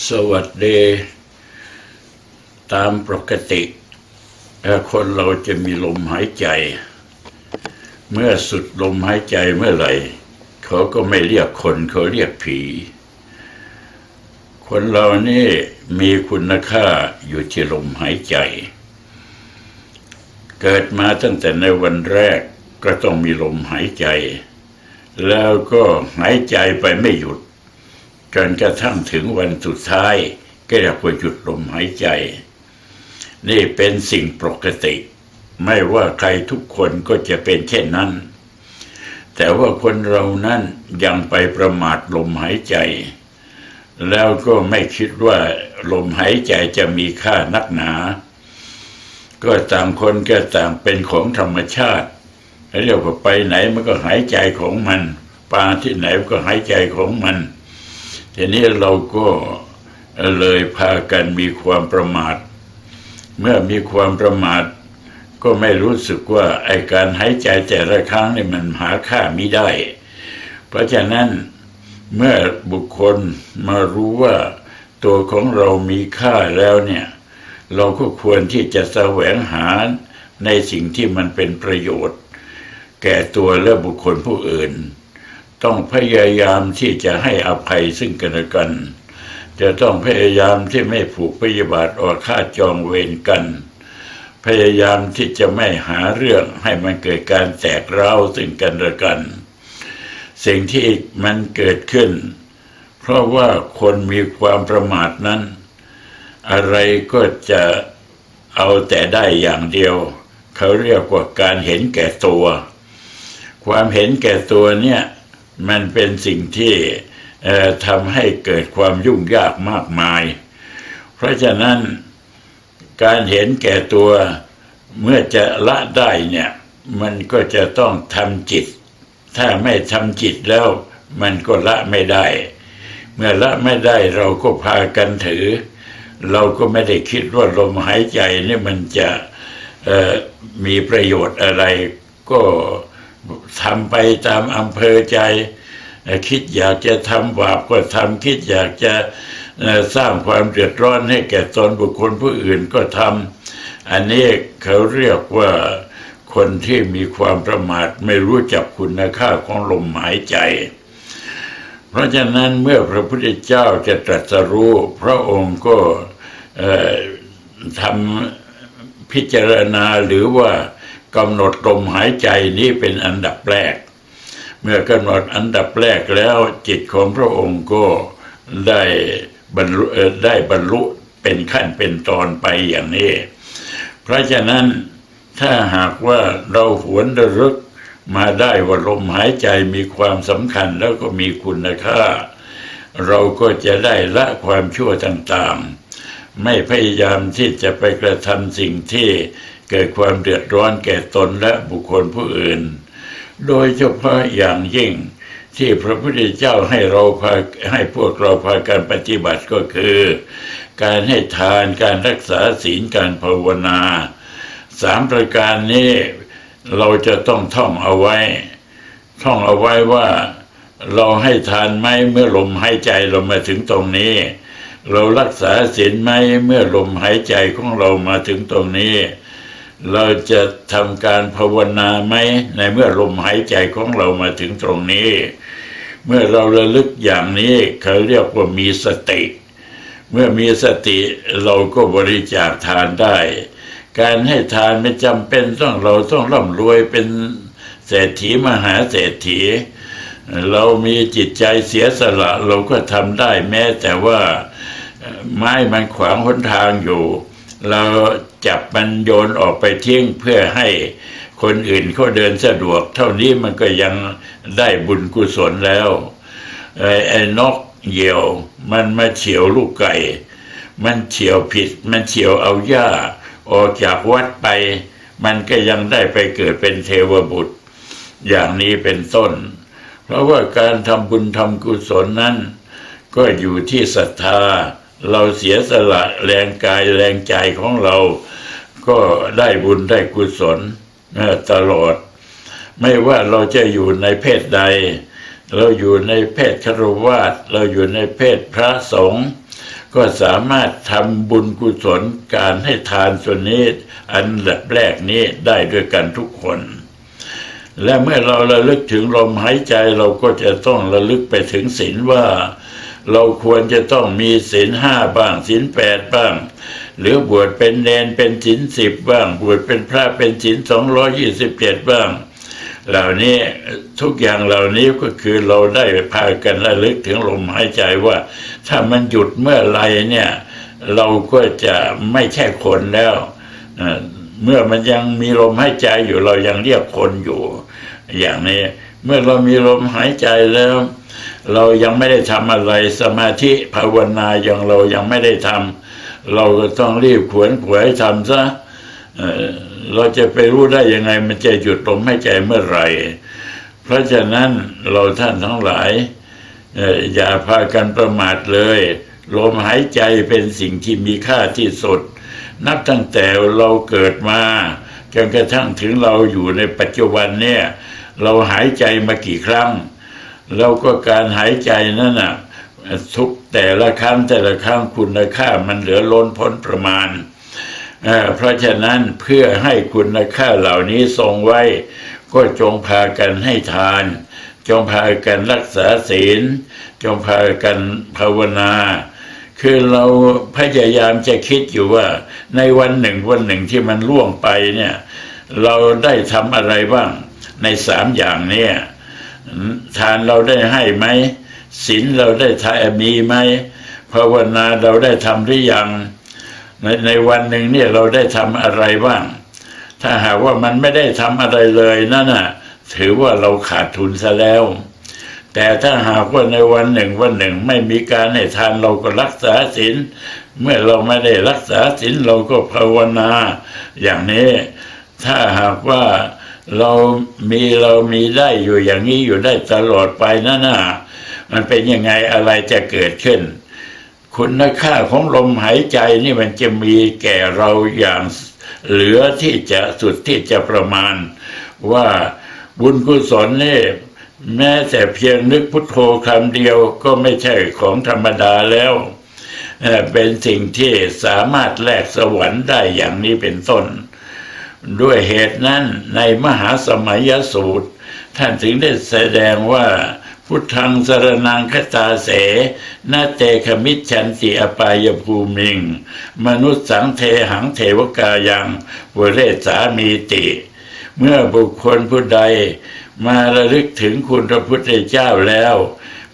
สวัสดี ตามปกติคนเราจะมีลมหายใจ เมื่อสุดลมหายใจเมื่อไหร่ เขาก็ไม่เรียกคนเขาเรียกผี คนเรานี่มีคุณค่าอยู่ที่ลมหายใจ เกิดมาตั้งแต่ในวันแรกก็ต้องมีลมหายใจ แล้วก็หายใจไปไม่หยุด จนกระทั่งถึงวันสุดท้ายก็เรียกว่าหยุดลมหายใจ นี่เป็นสิ่งปกติ ไม่ว่าใครทุกคนก็จะเป็นเช่นนั้น แต่ว่าคนเรานั้นยังไปประมาทลมหายใจ แล้วก็ไม่คิดว่าลมหายใจจะมีค่านักหนา ก็ต่างคนก็ต่างเป็นของธรรมชาติเรียกว่าไปไหนมันก็หายใจของมันปลาที่ไหนมันก็หายใจของมัน ทีนี้เราก็เลยพากันมีความประมาท เมื่อมีความประมาท ก็ไม่รู้สึกว่าไอการหายใจแต่ละครั้งนี่มันหาค่ามิได้ เพราะฉะนั้นเมื่อบุคคลมารู้ว่าตัวของเรามีค่าแล้วเนี่ย เราก็ควรที่จะแสวงหาในสิ่งที่มันเป็นประโยชน์ แก่ตัวและบุคคลผู้อื่น ต้องพยายามที่จะให้อภัยซึ่งกันและกัน จะต้องพยายามที่ไม่ผูกพยาบาทออกค่าจองเวรกัน พยายามที่จะไม่หาเรื่องให้มันเกิดการแตกเร้าซึ่งกันและกัน สิ่งที่มันเกิดขึ้น เพราะว่าคนมีความประมาทนั้น อะไรก็จะเอาแต่ได้อย่างเดียว เขาเรียกว่าการเห็นแก่ตัว ความเห็นแก่ตัวเนี่ย มันเป็นสิ่งที่ทำให้เกิดความยุ่งยากมากมาย เพราะฉะนั้นการเห็นแก่ตัวเมื่อจะละได้เนี่ยมันก็จะต้องทำจิต ถ้าไม่ทำจิตแล้ว มันก็ละไม่ได้ เมื่อละไม่ได้เราก็พากันถือ เราก็ไม่ได้คิดว่าลมหายใจนี่มันจะมีประโยชน์อะไรก็ ทำไปตามอำเภอใจ คิดอยากจะทำบาปก็ทำคิดอยากจะสร้างความเดือดร้อนให้แก่ตนบุคคลผู้อื่นก็ทำอันนี้เขาเรียกว่าคนที่มีความประมาทไม่รู้จักคุณค่าของลมหายใจ เพราะฉะนั้นเมื่อพระพุทธเจ้าจะตรัสรู้ พระองค์ก็ทำพิจารณาหรือว่า กำหนดลมหายใจนี้เป็นอันดับแรก เมื่อกำหนดอันดับแรกแล้วจิตของพระองค์ก็ได้บรรลุได้บรรลุเป็นขั้นเป็นตอนไปอย่างนี้ เพราะฉะนั้นถ้าหากว่าเราหวนระลึกมาได้ว่าลมหายใจมีความสำคัญแล้วก็มีคุณค่า เราก็จะได้ละความชั่วต่างๆ ไม่พยายามที่จะไปกระทำสิ่งที่ เกิดความเดือดร้อนแก่ตนและบุคคลผู้อื่น โดยเฉพาะอย่างยิ่งที่พระพุทธเจ้าให้เราพาให้พวกเราพากันปฏิบัติก็คือ การให้ทานการรักษาศีลการภาวนาสามประการนี้เราจะต้องท่องเอาไว้ ท่องเอาไว้ว่าเราให้ทานไหมเมื่อลมหายใจเรามาถึงตรงนี้ เรารักษาศีลไหมเมื่อลมหายใจของเรามาถึงตรงนี้ เราจะทำการภาวนาไหมในเมื่อลมหายใจของเรามาถึงตรงนี้ เมื่อเราระลึกอย่างนี้เขาเรียกว่ามีสติ เมื่อมีสติเราก็บริจาคทานได้ การให้ทานไม่จำเป็นต้องเราต้องร่ำรวยเป็นเศรษฐีมหาเศรษฐี เรามีจิตใจเสียสละเราก็ทำได้แม้แต่ว่าไม้มันขวางหนทางอยู่ เรา จับมันโยนออกไปทิ้งเพื่อให้คนอื่นเขาเดินสะดวก เท่านี้มันก็ยังได้บุญกุศลแล้วไอ้ไอนกเหยี่ยว มันมาเฉียวลูกไก่ มันเฉียวผิด มันเฉียวเอาหญ้า ออกจากวัดไป มันก็ยังได้ไปเกิดเป็นเทวบุตร อย่างนี้เป็นต้น เพราะว่าการทำบุญทำกุศลนั้น ก็อยู่ที่ศรัทธา เราเสียสละแรงกายแรงใจของเรา ก็ได้บุญได้กุศลตลอด ไม่ว่าเราจะอยู่ในเพศใด เราอยู่ในเพศคารวาสเราอยู่ในเพศพระสงฆ์ก็สามารถทำบุญกุศลการให้ทานส่วนนี้อันดับแรกนี้ได้ด้วยกันทุกคน และเมื่อเราระลึกถึงลมหายใจเราก็จะต้องระลึกไปถึงศีลว่า เราควรจะต้องมีศีลห้าบ้างศีลแปดบ้าง หรือบวชเป็นเนนเป็นศีลสิบบ้าง บวชเป็นพระเป็นศีลสองร้อยี่สิบเจ็ดบ้าง เหล่านี้ทุกอย่างเหล่านี้ก็คือเราได้พากันระลึกถึงลมหายใจว่า ถ้ามันหยุดเมื่อไหรเนี่ย เราก็จะไม่ใช่คนแล้วเมื่อมันยังมีลมหายใจอยู่เรายังเรียกคนอยู่ อย่างนี้ เมื่อเรามีลมหายใจแล้ว เรายังไม่ได้ทำอะไรสมาธิภาวนาอยังเรายังไม่ได้ทำเราก็ต้องรีบขวนขวายทำซะเราจะไปรู้ได้ยังไงมันจะหยุดลมหายใจเมื่อไหร่ เพราะฉะนั้นเราท่านทั้งหลาย อย่าพากันประมาทเลย ลมหายใจเป็นสิ่งที่มีค่าที่สุด นับตั้งแต่เราเกิดมาจนกระทั่งถึงเราอยู่ในปัจจุบันเนี่ย เราหายใจมากี่ครั้ง แล้วก็การหายใจนั่นน่ะทุกแต่ละครั้งแต่ละครั้งคุณค่ามันเหลือล้นพ้นประมาณเเพราะฉะนั้นเพื่อให้คุณค่าเหล่านี้ทรงไว้ ก็จงพากันให้ทาน จงพากันรักษาศีล จงพากันภาวนา คือเราพยายามจะคิดอยู่ว่า ในวันหนึ่งวันหนึ่งที่มันล่วงไปเนี่ย เราได้ทำอะไรบ้างในสามอย่างเนี่ย ทานเราได้ให้ไหมศีลเราได้ทายมีไหมภาวนาเราได้ทำหรือยังในในวันหนึ่งเนี่ยเราได้ทำอะไรบ้าง ถ้าหากว่ามันไม่ได้ทำอะไรเลยนั่นน่ะ ถือว่าเราขาดทุนซะแล้ว แต่ถ้าหากว่าในวันหนึ่งวันหนึ่งไม่มีการให้ทานเราก็รักษาศีลเมื่อเราไม่ได้รักษาศีลเราก็ภาวนา อย่างนี้ ถ้าหากว่า เรามีเรามีได้อยู่อย่างนี้อยู่ได้ตลอดไปนั่นน่ะมันเป็นยังไงอะไรจะเกิดขึ้น คุณค่าของลมหายใจนี่มันจะมีแก่เราอย่างเหลือที่จะสุดที่จะประมาณ ว่าบุญกุศลนี่แม้แต่เพียงนึกพุทโธคำเดียวก็ไม่ใช่ของธรรมดาแล้วเป็นสิ่งที่สามารถแลกสวรรค์ได้อย่างนี้เป็นต้น ด้วยเหตุนั้นในมหาสมัยสูตร ท่านถึงได้แสดงว่า พุทธังสรนังคตาเสนาเตขมิจฉันติอปายภูมิง มนุษย์สังเทหังเทวกายังวเรสามีติ เมื่อบุคคลผู้ใด มาระลึกถึงคุณพระพุทธเจ้าแล้ว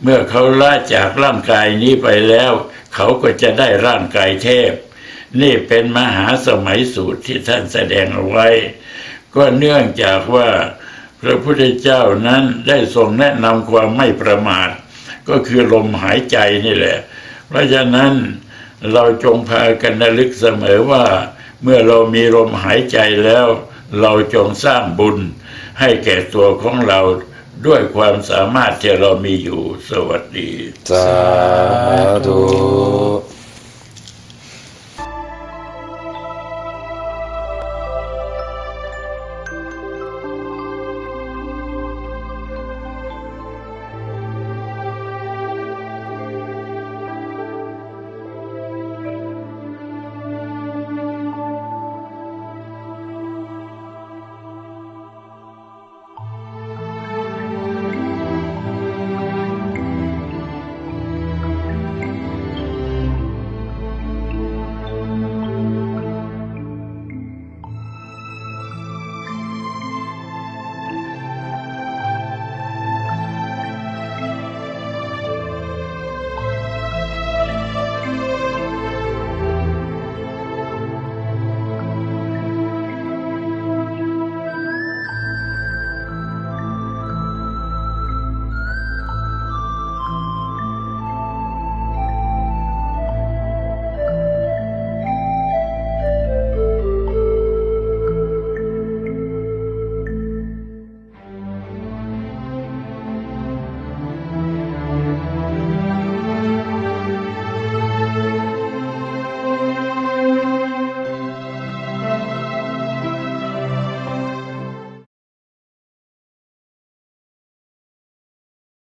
เมื่อเขาละจากร่างกายนี้ไปแล้ว เขาก็จะได้ร่างกายเทพ นี่เป็นมหาสมัยสูตรที่ท่านแสดงเอาไว้ ก็เนื่องจากว่าพระพุทธเจ้านั้นได้ทรงแนะนำความไม่ประมาท ก็คือลมหายใจนี่แหละ เพราะฉะนั้นเราจงพากันระลึกเสมอว่า เมื่อเรามีลมหายใจแล้ว เราจงสร้างบุญ ให้แก่ตัวของเราด้วยความสามารถที่เรามีอยู่สวัสดี สาธุ